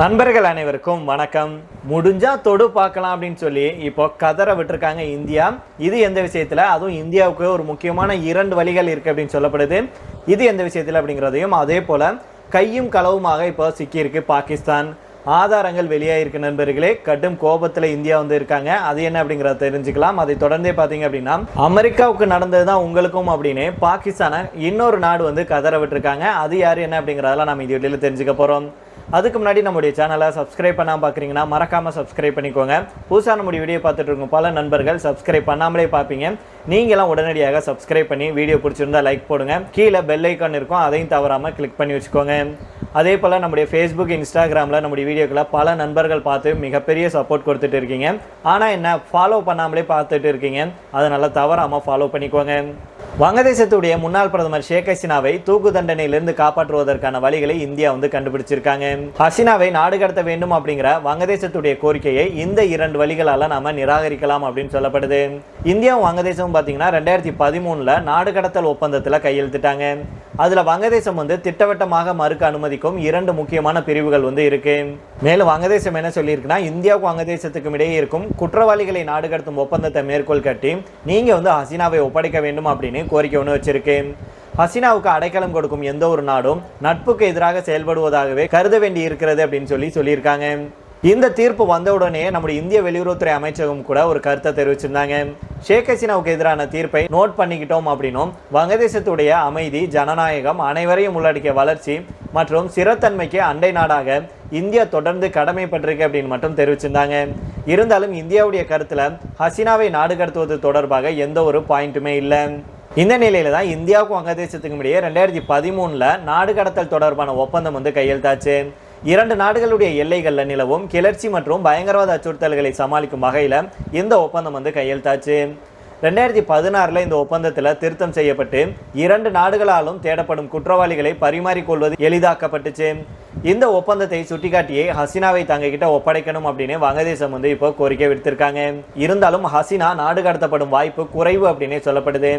நண்பர்கள் அனைவருக்கும் வணக்கம். முடிஞ்சா தொடு பார்க்கலாம் அப்படின்னு சொல்லி இப்போ கதற விட்டுருக்காங்க இந்தியா. இது எந்த விஷயத்துல? அதுவும் இந்தியாவுக்கு ஒரு முக்கியமான இரண்டு வழிகள் இருக்கு அப்படின்னு சொல்லப்படுது. இது எந்த விஷயத்துல அப்படிங்கிறதையும் அதே போல கையும் களவுமாக இப்போ சிக்கியிருக்கு பாகிஸ்தான். ஆதாரங்கள் வெளியாயிருக்கு நண்பர்களே. கடும் கோபத்தில் இந்தியா வந்து இருக்காங்க. அது என்ன அப்படிங்கிறத தெரிஞ்சுக்கலாம். அதை தொடர்ந்தே பார்த்தீங்க அப்படின்னா அமெரிக்காவுக்கு நடந்தது தான் உங்களுக்கும் அப்படின்னு பாகிஸ்தானை இன்னொரு நாடு வந்து கதற விட்டுருக்காங்க. அது யார் என்ன அப்படிங்கிறதெல்லாம் நம்ம இது வெளியில் தெரிஞ்சுக்க போகிறோம் அதுக்கு முன்னாடி நம்முடைய சேனலை சப்ஸ்கிரைப் பண்ணாமல் பார்க்குறீங்கன்னா மறக்காமல் சப்ஸ்கிரைப் பண்ணிக்கோங்க. புதுசாக நம்முடைய வீடியோ பார்த்துட்டு இருக்கும் பல நண்பர்கள் சப்ஸ்கிரைப் பண்ணாமலே பார்ப்பீங்க. நீங்களாம் உடனடியாக சப்ஸ்கிரைப் பண்ணி வீடியோ பிடிச்சிருந்தா லைக் போடுங்க. கீழே பெல் ஐக்கான் இருக்கும் அதையும் தவறாமல் கிளிக் பண்ணி வச்சுக்கோங்க. அதே போல் நம்முடைய ஃபேஸ்புக் இன்ஸ்டாகிராமில் நம்முடைய வீடியோக்களை பல நண்பர்கள் பார்த்து மிகப்பெரிய சப்போர்ட் கொடுத்துட்டு இருக்கீங்க. ஆனால் என்ன ஃபாலோ பண்ணாமலே பார்த்துட்டு இருக்கீங்க. அதனால் தவறாமல் ஃபாலோ பண்ணிக்கோங்க. வங்கதேசத்துடைய முன்னாள் பிரதமர் ஷேக் ஹசீனாவை தூக்கு தண்டனையிலிருந்து காப்பாற்றுவதற்கான வழிகளை இந்தியா வந்து கண்டுபிடிச்சிருக்காங்க. ஹசீனாவை நாடு கடத்த வேண்டும் அப்படிங்கிற வங்கதேசத்துடைய கோரிக்கையை இந்த இரண்டு வழிகளால நாம நிராகரிக்கலாம் அப்படின்னு சொல்லப்படுது. இந்தியாவும் வங்கதேசமும் பார்த்தீங்கன்னா ரெண்டாயிரத்தி பதிமூணுல நாடு கடத்தல் ஒப்பந்தத்தில் கையெழுத்திட்டாங்க. அதுல வங்கதேசம் வந்து திட்டவட்டமாக மறுக்க அனுமதிக்கும் இரண்டு முக்கியமான பிரிவுகள் வந்து இருக்கு. மேலும் வங்கதேசம் என்ன சொல்லியிருக்குன்னா இந்தியாவுக்கும் வங்கதேசத்துக்கும் இடையே இருக்கும் குற்றவாளிகளை நாடு கடத்தும் ஒப்பந்தத்தை மேற்கோள் காட்டி நீங்க வந்து ஹசீனாவை ஒப்படைக்க வேண்டும் அப்படின்னு கோரிக்கை ஒன்று வச்சிருக்கு ஹசீனாவுக்கு அடைக்கலம் கொடுக்கும் எந்த ஒரு நாடும் நட்புக்கு எதிராக செயல்படுவதாகவே கருத வேண்டி இருக்கிறது அப்படின்னு சொல்லி சொல்லியிருக்காங்க. இந்த தீர்ப்பு வந்தவுடனே நம்முடைய இந்திய வெளியுறவுத்துறை அமைச்சகம் கூட ஒரு கருத்தை தெரிவிச்சிருந்தாங்க. ஷேக் ஹசீனாவுக்கு எதிரான தீர்ப்பை நோட் பண்ணிக்கிட்டோம் அப்படின்னும் வங்கதேசத்துடைய அமைதி ஜனநாயகம் அனைவரையும் உள்ளடக்கிய வளர்ச்சி மற்றும் சிறத்தன்மைக்கு அண்டை நாடாக இந்தியா தொடர்ந்து கடமைப்பட்டிருக்கு அப்படின்னு மட்டும் தெரிவிச்சிருந்தாங்க. இருந்தாலும் இந்தியாவுடைய கருத்தில் ஹசீனாவை நாடு கடத்துவது தொடர்பாக எந்த ஒரு பாயிண்ட்டுமே இல்லை. இந்த நிலையில தான் இந்தியாவுக்கும் வங்கதேசத்துக்கும் இடையே ரெண்டாயிரத்தி பதிமூணில் நாடு கடத்தல் தொடர்பான ஒப்பந்தம் வந்து கையெழுத்தாச்சு. இரண்டு நாடுகளுடைய எல்லைகளில் நிலவும் கிளர்ச்சி மற்றும் பயங்கரவாத அச்சுறுத்தல்களை சமாளிக்கும் வகையில் இந்த ஒப்பந்தம் வந்து கையெழுத்தாச்சு. ரெண்டாயிரத்தி பதினாறில் இந்த ஒப்பந்தத்தில் திருத்தம் செய்யப்பட்டு இரண்டு நாடுகளாலும் தேடப்படும் குற்றவாளிகளை பரிமாறிக்கொள்வது எளிதாக்கப்பட்டுச்சு. இந்த ஒப்பந்தத்தை சுட்டிக்காட்டியே ஹசீனாவை தங்ககிட்ட ஒப்படைக்கணும் அப்படின்னு வங்கதேசம் வந்து இப்போ கோரிக்கை விடுத்திருக்காங்க. இருந்தாலும் ஹசீனா நாடு கடத்தப்படும் வாய்ப்பு குறைவு அப்படின்னே சொல்லப்படுது.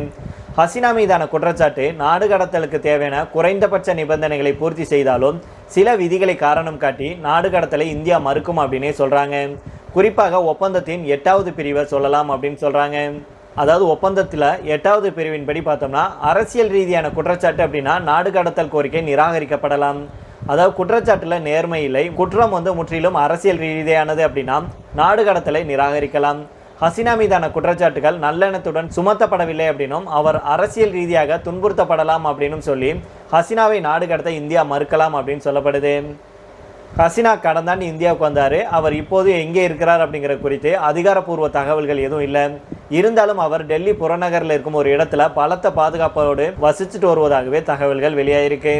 ஹசினா மீதான குற்றச்சாட்டு நாடு கடத்தலுக்கு தேவையான குறைந்தபட்ச நிபந்தனைகளை பூர்த்தி செய்தாலும் சில விதிகளை காரணம் காட்டி நாடு கடத்தலை இந்தியா மறுக்கும் அப்படின்னே சொல்கிறாங்க குறிப்பாக ஒப்பந்தத்தின் எட்டாவது பிரிவை சொல்லலாம் அப்படின்னு சொல்கிறாங்க அதாவது ஒப்பந்தத்தில் எட்டாவது பிரிவின்படி பார்த்தோம்னா அரசியல் ரீதியான குற்றச்சாட்டு அப்படின்னா நாடு கடத்தல் கோரிக்கை நிராகரிக்கப்படலாம். அதாவது குற்றச்சாட்டில் நேர்மை இல்லை குற்றம் வந்து முற்றிலும் அரசியல் ரீதியானது அப்படின்னா நாடு கடத்தலை நிராகரிக்கலாம். ஹசினா மீதான குற்றச்சாட்டுகள் நல்லெண்ணத்துடன் சுமத்தப்படவில்லை அப்படின்னும் அவர் அரசியல் ரீதியாக துன்புறுத்தப்படலாம் அப்படின்னும் சொல்லி ஹசீனாவை நாடு கடத்த இந்தியா மறுக்கலாம் அப்படின்னு சொல்லப்படுது. ஹசீனா கடந்தாண்டு இந்தியாவுக்கு வந்தார். அவர் இப்போது எங்கே இருக்கிறார் அப்படிங்கிற குறித்து அதிகாரப்பூர்வ தகவல்கள் எதுவும் இல்லை. இருந்தாலும் அவர் டெல்லி புறநகரில் இருக்கும் ஒரு இடத்துல பலத்த பாதுகாப்போடு வசிச்சுட்டு வருவதாகவே தகவல்கள் வெளியாயிருக்கு.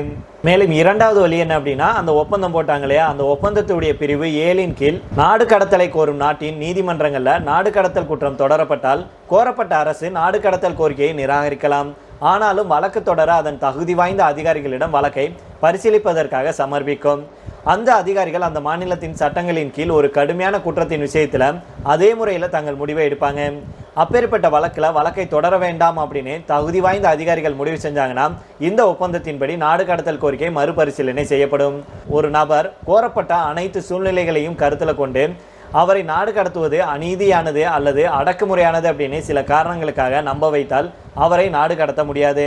மேலும் இரண்டாவது வழி என்ன அப்படின்னா அந்த ஒப்பந்தம் போட்டாங்க இல்லையா? அந்த ஒப்பந்தத்துடைய பிரிவு ஏழின் கீழ் நாடு கடத்தலை கோரும் நாட்டின் நீதிமன்றங்களில் நாடு கடத்தல் குற்றம் தொடரப்பட்டால் கோரப்பட்ட அரசு நாடு கடத்தல் கோரிக்கையை நிராகரிக்கலாம். ஆனாலும் வழக்கு தொடர அதன் தகுதி வாய்ந்த அதிகாரிகளிடம் வழக்கை பரிசீலிப்பதற்காக சமர்ப்பிக்கும். அந்த அதிகாரிகள் அந்த மாநிலத்தின் சட்டங்களின் கீழ் ஒரு கடுமையான குற்றத்தின் விஷயத்தில் அதே முறையில் தங்கள் முடிவை எடுப்பாங்க. அப்பேற்பட்ட வழக்கில் வழக்கை தொடர வேண்டாம் அப்படின்னு தகுதி வாய்ந்த அதிகாரிகள் முடிவு செஞ்சாங்கன்னா இந்த ஒப்பந்தத்தின்படி நாடு கடத்தல் கோரிக்கை மறுபரிசீலனை செய்யப்படும். ஒரு நபர் கோரப்பட்ட அனைத்து சூழ்நிலைகளையும் கருத்தில் கொண்டு அவரை நாடு கடத்துவது அநீதியானது அல்லது அடக்குமுறையானது அப்படின்னு சில காரணங்களுக்காக நம்ப வைத்தால் அவரை நாடு கடத்த முடியாது.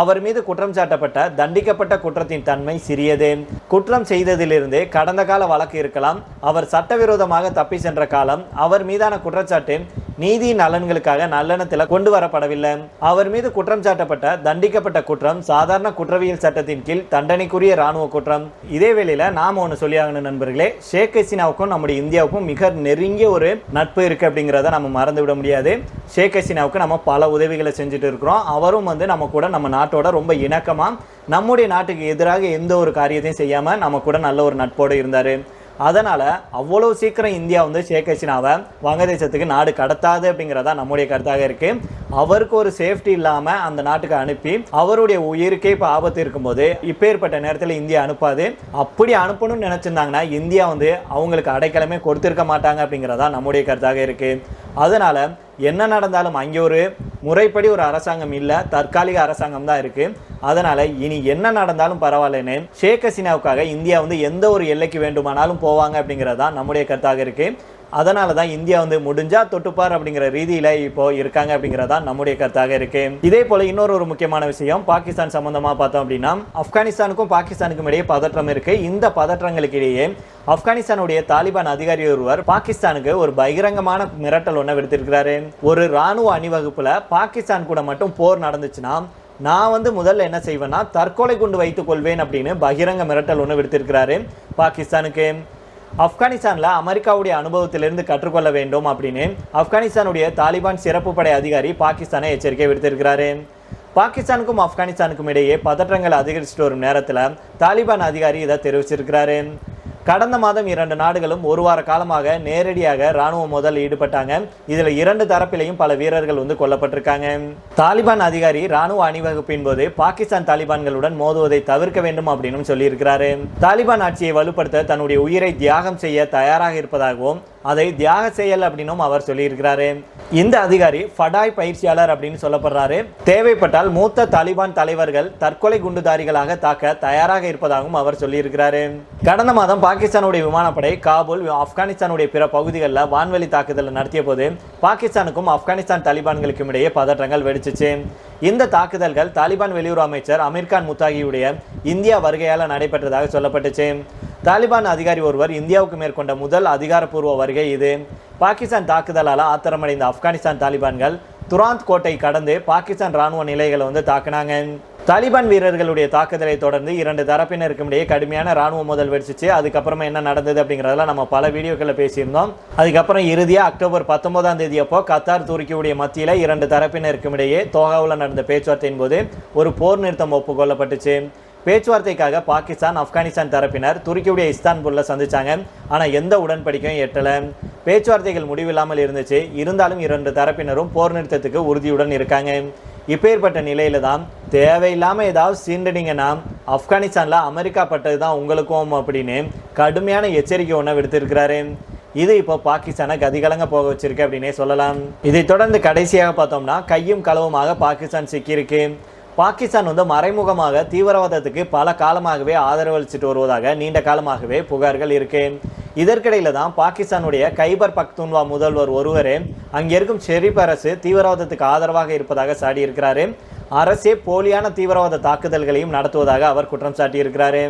அவர் மீது குற்றம் சாட்டப்பட்ட தண்டிக்கப்பட்ட குற்றத்தின் தன்மை சிறியது. குற்றம் செய்ததிலிருந்து கடந்த கால வழக்கு இருக்கலாம். அவர் சட்டவிரோதமாக தப்பி சென்ற காலம் அவர் மீதான குற்றச்சாட்டு நீதி நலன்களுக்காக நல்லெண்ணத்தில் கொண்டு வரப்படவில்லை. அவர் மீது குற்றம் சாட்டப்பட்ட தண்டிக்கப்பட்ட குற்றம் சாதாரண குற்றவியல் சட்டத்தின் கீழ் தண்டனைக்குரிய ராணுவ குற்றம். இதே வேளையில் நாம் ஒன்று சொல்லியாகணும் நண்பர்களே ஷேக் ஹசீனாவுக்கும் நம்முடைய இந்தியாவுக்கும் மிக நெருங்கிய ஒரு நட்பு இருக்குது அப்படிங்கிறத நம்ம மறந்து விட முடியாது. ஷேக் ஹசீனாவுக்கு நம்ம பல உதவிகளை செஞ்சுட்டு இருக்கிறோம். அவரும் வந்து நம்ம கூட நம்ம நாட்டோட ரொம்ப இணக்கமாக நம்முடைய நாட்டுக்கு எதிராக எந்த ஒரு காரியத்தையும் செய்யாமல் நம்ம கூட நல்ல ஒரு நட்போடு இருந்தார். அதனால் அவ்வளோ சீக்கிரம் இந்தியா வந்து ஷேக் ஹசீனாவை வங்கதேசத்துக்கு நாடு கடத்தாது அப்படிங்கிறதா நம்முடைய கருத்தாக இருக்குது அவருக்கு ஒரு சேஃப்டி இல்லாமல் அந்த நாட்டுக்கு அனுப்பி அவருடைய உயிருக்கே இப்போ ஆபத்து இருக்கும்போது இப்பேற்பட்ட நேரத்தில் இந்தியா அனுப்பாது. அப்படி அனுப்பணும்னு நினச்சிருந்தாங்கன்னா இந்தியா வந்து அவங்களுக்கு அடைக்கலமே கொடுத்துருக்க மாட்டாங்க அப்படிங்கிறதா நம்முடைய கருத்தாக இருக்குது அதனால் என்ன நடந்தாலும் அங்கே ஒரு முறைப்படி ஒரு அரசாங்கம் இல்லை தற்காலிக அரசாங்கம் தான் இருக்குது அதனால இனி என்ன நடந்தாலும் பரவாயில்லன்னு ஷேக் ஹசீனாவுக்காக இந்தியா வந்து எந்த ஒரு எல்லைக்கு வேண்டுமானாலும் போவாங்க அப்படிங்கிறது தான் நம்முடைய கருத்தாக இருக்கு. அதனால தான் இந்தியா வந்து முடிஞ்சா தொட்டுப்பார் அப்படிங்கிற ரீதியில இப்போ இருக்காங்க அப்படிங்கிறதா நம்முடைய கருத்தாக இருக்கு. இதே போல இன்னொரு ஒரு முக்கியமான விஷயம் பாகிஸ்தான் சம்பந்தமா பார்த்தோம் அப்படின்னா ஆப்கானிஸ்தானுக்கும் பாகிஸ்தானுக்கும் இடையே பதற்றம் இருக்கு. இந்த பதற்றங்களுக்கு இடையே ஆப்கானிஸ்தானுடைய தாலிபான் அதிகாரி ஒருவர் பாகிஸ்தானுக்கு ஒரு பகிரங்கமான மிரட்டல் ஒன்று விடுத்திருக்கிறாரு. ஒரு ராணுவ அணிவகுப்புல பாகிஸ்தான் கூட மட்டும் போர் நடந்துச்சுன்னா நான் வந்து முதல்ல என்ன செய்வேன்னா தற்கொலை குண்டு வைத்துக் கொள்வேன் அப்படின்னு பகிரங்க மிரட்டல் ஒன்று விடுத்திருக்கிறாரு. பாகிஸ்தானுக்கு ஆப்கானிஸ்தானில் அமெரிக்காவுடைய அனுபவத்திலிருந்து கற்றுக்கொள்ள வேண்டும் அப்படின்னு ஆப்கானிஸ்தானுடைய தாலிபான் சிறப்பு படை அதிகாரி பாகிஸ்தானை எச்சரிக்கை விடுத்திருக்கிறாரு. பாகிஸ்தானுக்கும் ஆப்கானிஸ்தானுக்கும் இடையே பதற்றங்கள் அதிகரிச்சுட்டு வரும் நேரத்தில் தாலிபான் அதிகாரி இதை தெரிவிச்சிருக்கிறாரு. கடந்த மாதம் இரண்டு நாடுகளும் ஒரு வார காலமாக நேரடியாக ராணுவ மோதல் ஈடுபட்டாங்க. இதுல இரண்டு தரப்பிலையும் பல வீரர்கள் வந்து கொல்லப்பட்டிருக்காங்க. தாலிபான் அதிகாரி ராணுவ அணிவகுப்பின் போது பாகிஸ்தான் தாலிபான்களுடன் மோதுவதை தவிர்க்க வேண்டும் அப்படின்னு சொல்லியிருக்கிறாரு. தாலிபான் ஆட்சியை வலுப்படுத்த தன்னுடைய உயிரை தியாகம் செய்ய தயாராக இருப்பதாகவும் அதை தியாக செயல் அப்படின்னும் அவர் சொல்லியிருக்கிறாரு. இந்த அதிகாரி ஃபடாய் பயிற்சியாளர் அப்படின்னு சொல்லப்படுறாரு. தேவைப்பட்டால் மூத்த தாலிபான் தலைவர்கள் தற்கொலை குண்டுதாரிகளாக தாக்க தயாராக இருப்பதாகவும் அவர் சொல்லியிருக்கிறாரு. கடந்த மாதம் பாகிஸ்தானுடைய விமானப்படை காபூல் ஆப்கானிஸ்தானுடைய பிற பகுதிகளில் வான்வெளி தாக்குதல் நடத்திய போது பாகிஸ்தானுக்கும் ஆப்கானிஸ்தான் தாலிபான்களுக்கும் இடையே பதற்றங்கள் வெடிச்சிச்சு. இந்த தாக்குதல்கள் தாலிபான் வெளியுறவு அமைச்சர் அமீர்கான் முத்தாகியுடைய இந்தியா வருகையால் நடைபெற்றதாக சொல்லப்பட்டுச்சு. தாலிபான் அதிகாரி ஒருவர் இந்தியாவுக்கு மேற்கொண்ட முதல் அதிகாரப்பூர்வ வருகை இது. பாகிஸ்தான் தாக்குதலால் ஆத்திரமடைந்த ஆப்கானிஸ்தான் தாலிபான்கள் துராந்த் கோட்டை கடந்து பாகிஸ்தான் ராணுவ நிலைகளை வந்து தாக்குனாங்க. தாலிபான் வீரர்களுடைய தாக்குதலை தொடர்ந்து இரண்டு தரப்பினருக்கும் இடையே கடுமையான ராணுவ மோதல் வெடிச்சிச்சு. அதுக்கப்புறமா என்ன நடந்தது அப்படிங்கிறதெல்லாம் நம்ம பல வீடியோக்களில் பேசியிருந்தோம். அதுக்கப்புறம் இறுதியாக அக்டோபர் பத்தொன்பதாம் தேதி அப்போ கத்தார் துருக்கியுடைய மத்தியில் இரண்டு தரப்பினருக்கும் இடையே தோகாவில் நடந்த பேச்சுவார்த்தையின் போது ஒரு போர் நிறுத்தம் ஒப்புக்கொள்ளப்பட்டுச்சு. பேச்சுவார்த்தைக்காக பாகிஸ்தான் ஆப்கானிஸ்தான் தரப்பினர் துருக்கியுடைய இஸ்தான்புல்ல சந்திச்சாங்க. ஆனால் எந்த உடன்படிக்கையும் எட்டலை. பேச்சுவார்த்தைகள் முடிவில்லாமல் இருந்துச்சு. இருந்தாலும் இரண்டு தரப்பினரும் போர் நிறுத்தத்துக்கு உறுதியுடன் இருக்காங்க. இப்பேற்பட்ட நிலையில தான் தேவையில்லாமல் ஏதாவது சீண்டடிங்கன்னா ஆப்கானிஸ்தானில் அமெரிக்கா பட்டது தான் உங்களுக்கும் அப்படின்னு கடுமையான எச்சரிக்கை ஒன்று விடுத்திருக்கிறாரு. இது இப்போ பாகிஸ்தானை கதிகலங்க போக வச்சிருக்கு அப்படின்னே சொல்லலாம். இதை தொடர்ந்து கடைசியாக பார்த்தோம்னா கையும் களவுமாக பாகிஸ்தான் சிக்கியிருக்கு. பாகிஸ்தான் வந்து மறைமுகமாக தீவிரவாதத்துக்கு பல காலமாகவே ஆதரவளிச்சிட்டு வருவதாக நீண்ட காலமாகவே புகார்கள் இருக்கு. இதற்கிடையில் தான் பாகிஸ்தானுடைய கைபர் பக்துன்வா முதல்வர் ஒருவரே அங்கே இருக்கும் ஷெரீப் அரசு தீவிரவாதத்துக்கு ஆதரவாக இருப்பதாக சாடியிருக்கிறாரு. அரசே போலியான தீவிரவாத தாக்குதல்களையும் நடத்துவதாக அவர் குற்றம் சாட்டியிருக்கிறாரு.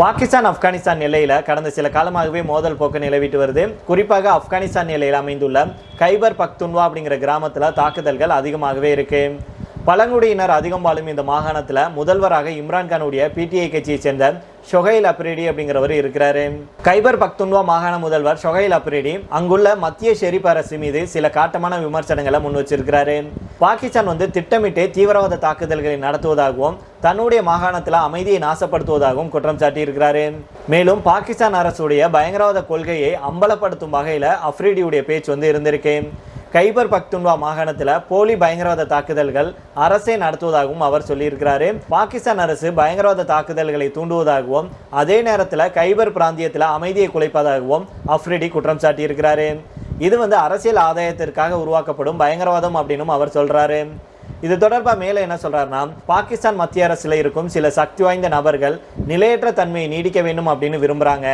பாகிஸ்தான் ஆப்கானிஸ்தான் எல்லையில் கடந்த சில காலமாகவே மோதல் போக்கு நிலவிட்டு வருது. குறிப்பாக ஆப்கானிஸ்தான் எல்லையில் அமைந்துள்ள கைபர் பக்துன்வா அப்படிங்கிற கிராமத்தில் தாக்குதல்கள் அதிகமாகவே இருக்குது பழங்குடியினர் அதிகம் வாழும் இந்த மாகாணத்தில் முதல்வராக இம்ரான்கானுடைய பிடிஐ கட்சியை சேர்ந்த ஷொகைல் அப்ரேடி அப்படிங்கிறவர் இருக்கிறாரு. கைபர் பக்துன்வா மாகாண முதல்வர் ஷொகைல் அப்ரேடி அங்குள்ள மத்திய ஷெரீப் அரசு மீது சில காட்டமான விமர்சனங்களை முன் வச்சிருக்கிறாரு. பாகிஸ்தான் வந்து திட்டமிட்டு தீவிரவாத தாக்குதல்களை நடத்துவதாகவும் தன்னுடைய மாகாணத்தில் அமைதியை நாசப்படுத்துவதாகவும் குற்றம் சாட்டியிருக்கிறாரு. மேலும் பாகிஸ்தான் அரசுடைய பயங்கரவாத கொள்கையை அம்பலப்படுத்தும் வகையில் அப்ரேடியுடைய பேச்சு வந்து இருந்திருக்கு. கைபர் பக்துன்வா மாகாணத்தில் போலி பயங்கரவாத தாக்குதல்கள் அரசே நடத்துவதாகவும் அவர் சொல்லியிருக்கிறாரு. பாகிஸ்தான் அரசு பயங்கரவாத தாக்குதல்களை தூண்டுவதாகவும் அதே நேரத்தில் கைபர் பிராந்தியத்தில் அமைதியை குலைப்பதாகவும் அஃப்ரிடி குற்றம் சாட்டியிருக்கிறாரு. இது வந்து அரசியல் ஆதாயத்திற்காக உருவாக்கப்படும் பயங்கரவாதம் அப்படின்னும் அவர் சொல்றாரு. இது தொடர்பாக மேலே என்ன சொல்றாருன்னா பாகிஸ்தான் மத்திய அரசில் இருக்கும் சில சக்தி வாய்ந்த நபர்கள் நிலையற்ற தன்மையை நீடிக்க வேண்டும் அப்படின்னு விரும்புறாங்க.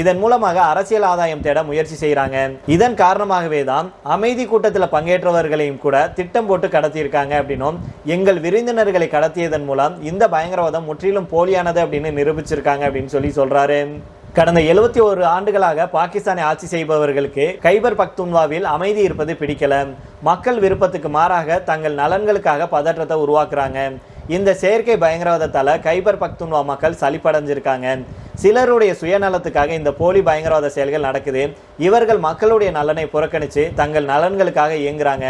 இதன் மூலமாக அரசியல் ஆதாயம் தேட முயற்சி செய்கிறாங்க இதன் காரணமாகவே தான் அமைதி கூட்டத்தில் பங்கேற்றவர்களையும் கூட திட்டம் போட்டு கடத்தியிருக்காங்க அப்படின்னும் எங்கள் விருந்தினர்களை கடத்தியதன் மூலம் இந்த பயங்கரவாதம் முற்றிலும் போலியானது அப்படின்னு நிரூபிச்சிருக்காங்க அப்படின்னு சொல்லி சொல்றாரு. கடந்த எழுபத்தி ஒரு ஆண்டுகளாக பாகிஸ்தானை ஆட்சி செய்பவர்களுக்கு கைபர் பக்துன்வாவில் அமைதி இருப்பது பிடிக்கல. மக்கள் விருப்பத்துக்கு மாறாக தங்கள் நலன்களுக்காக பதற்றத்தை உருவாக்குறாங்க. இந்த செயற்கை பயங்கரவாதத்தால் கைபர் பக்துன்வா மக்கள் சளிப்படைஞ்சிருக்காங்க சிலருடைய சுயநலத்துக்காக இந்த போலி பயங்கரவாத செயல்கள் நடக்குது. இவர்கள் மக்களுடைய நலனை புறக்கணித்து தங்கள் நலன்களுக்காக இயங்குறாங்க.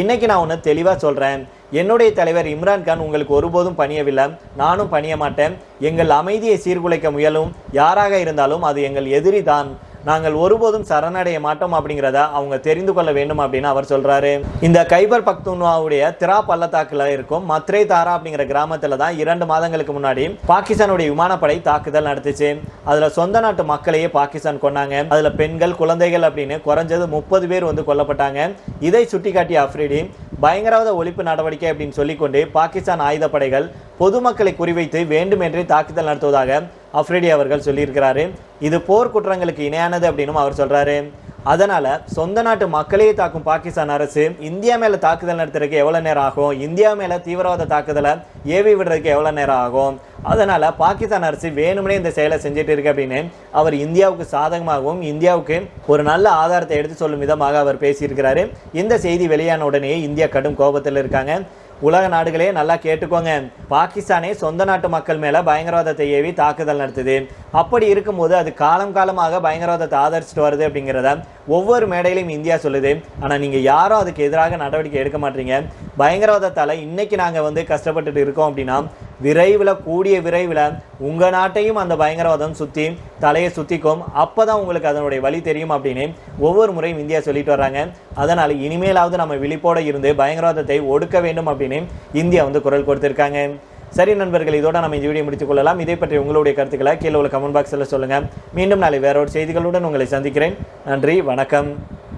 இன்னைக்கு நான் ஒன்று தெளிவாக சொல்கிறேன் என்னுடைய தலைவர் இம்ரான்கான் உங்களுக்கு ஒருபோதும் பணியவில்லை. நானும் பணிய மாட்டேன் எங்கள் அமைதியை சீர்குலைக்க முயலும். யாராக இருந்தாலும் அது எங்கள் எதிரி தான். நாங்கள் ஒருபோதும் சரணடைய மாட்டோம் அப்படிங்கிறத அவங்க தெரிந்து கொள்ள வேண்டும் அப்படின்னு அவர் சொல்கிறாரு இந்த கைபர் பக்துன்வாவுடைய திரா பள்ளத்தாக்கில் இருக்கும் மத்ரே தாரா அப்படிங்கிற கிராமத்தில் தான் இரண்டு மாதங்களுக்கு முன்னாடி பாகிஸ்தானுடைய விமானப்படை தாக்குதல் நடத்துச்சு. அதில் சொந்த நாட்டு மக்களையே பாகிஸ்தான் கொன்னாங்க. அதில் பெண்கள் குழந்தைகள் அப்படின்னு குறைஞ்சது முப்பது பேர் வந்து கொல்லப்பட்டாங்க. இதை சுட்டிக்காட்டிய அஃப்ரிடி பயங்கரவாத ஒழிப்பு நடவடிக்கை அப்படின்னு சொல்லிக்கொண்டு பாகிஸ்தான் ஆயுதப்படைகள் பொதுமக்களை குறிவைத்து வேண்டுமென்றே தாக்குதல் நடத்துவதாக அஃப்ரிடி அவர்கள் சொல்லியிருக்கிறாரு. இது போர் குற்றங்களுக்கு இணையானது அப்படின்னும் அவர் சொல்கிறாரு அதனால் சொந்த நாட்டு மக்களையே தாக்கும் பாகிஸ்தான் அரசு இந்தியா மேலே தாக்குதல் நடத்துறதுக்கு எவ்வளோ நேரம் ஆகும்? இந்தியா மேலே தீவிரவாத தாக்குதலை ஏவி விடுறதுக்கு எவ்வளோ நேரம் ஆகும்? அதனால் பாகிஸ்தான் அரசு வேணும்னே இந்த செயலை செஞ்சுட்டு இருக்கு அப்படின்னு அவர் இந்தியாவுக்கு சாதகமாகவும் இந்தியாவுக்கு ஒரு நல்ல ஆதாரத்தை எடுத்து சொல்லும் விதமாக அவர் பேசியிருக்கிறாரு. இந்த செய்தி வெளியான உடனே இந்தியா கடும் கோபத்தில் இருக்காங்க. உலக நாடுகளே நல்லா கேட்டுக்கோங்க. பாகிஸ்தானே சொந்த நாட்டு மக்கள் மேலே பயங்கரவாதத்தை ஏவி தாக்குதல் நடத்துது. அப்படி இருக்கும்போது அது காலம் காலமாக பயங்கரவாதத்தை ஆதரிச்சிட்டு வருது அப்படிங்கிறத ஒவ்வொரு மேடையிலையும் இந்தியா சொல்லுது. ஆனால் நீங்கள் யாரும் அதுக்கு எதிராக நடவடிக்கை எடுக்க மாட்டீங்க. பயங்கரவாதத்தால் இன்றைக்கி நாங்கள் வந்து கஷ்டப்பட்டுட்டு இருக்கோம் அப்படின்னா விரைவில் கூடிய விரைவில் உங்கள் நாட்டையும் அந்த பயங்கரவாதம் சுற்றி தலையை சுற்றிக்கும் அப்போ தான் உங்களுக்கு அதனுடைய வழி தெரியும் அப்படின்னு ஒவ்வொரு முறையும் இந்தியா சொல்லிட்டு வர்றாங்க. அதனால் இனிமேலாவது நம்ம விழிப்போட இருந்து பயங்கரவாதத்தை ஒடுக்க வேண்டும் அப்படின்னு இந்தியா வந்து குரல் கொடுத்துருக்காங்க. சரி நண்பர்கள் இதோட நம்ம இந்த வீடியோ முடித்துக் கொள்ளலாம். இதை பற்றி உங்களுடைய கருத்துக்களை கீழே உள்ள கமெண்ட் பாக்ஸில் சொல்லுங்கள் மீண்டும் நாளை வேறொரு செய்திகளுடன் உங்களை சந்திக்கிறேன். நன்றி வணக்கம்.